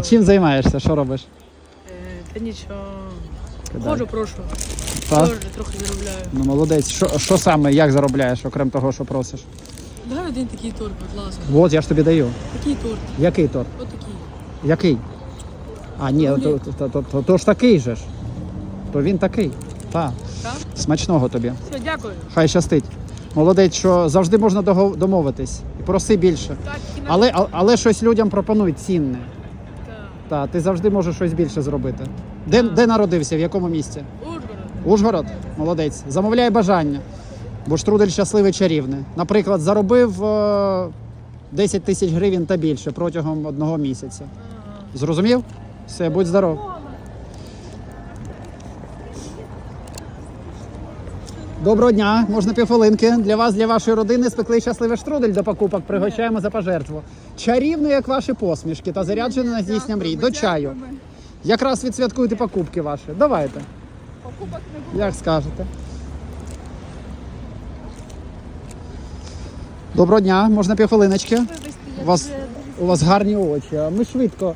Чим займаєшся? Що робиш? Е, Та нічого. Кидай. Ходжу, прошу. Так? Теж трохи заробляю. Ну молодець. Що, що саме, як заробляєш, окрім того, що просиш? Дай один такий торт, будь ласка. От, я ж тобі даю. Такий торт. Який торт? От такий. Який? А, ні, то, то, то, то, то, то ж такий же ж. То він такий. Так. Так? Смачного тобі. Все, дякую. Хай щастить. Молодець, що завжди можна домовитись. І проси більше. Так, і на Але, а- але щось людям пропонуй цінне. Та, ти завжди можеш щось більше зробити. Де, де народився, в якому місці? Ужгород. Ужгород? Молодець. Замовляй бажання. Бо штрудель щасливий чарівний. Наприклад, заробив е, 10 тисяч гривень та більше протягом одного місяця. Зрозумів? Все, будь здоров. Доброго дня, можна півхвилинки. Для вас, для вашої родини спекли щасливий штрудель до покупок. Пригощаємо за пожертву. Чарівно, як ваші посмішки та заряджене на здійснення мрій. До чаю. Якраз відсвяткуйте покупки ваші. Давайте. Покупок не було. Як скажете. Доброго дня, можна півхвилиночки. У вас, у вас гарні очі. Ми швидко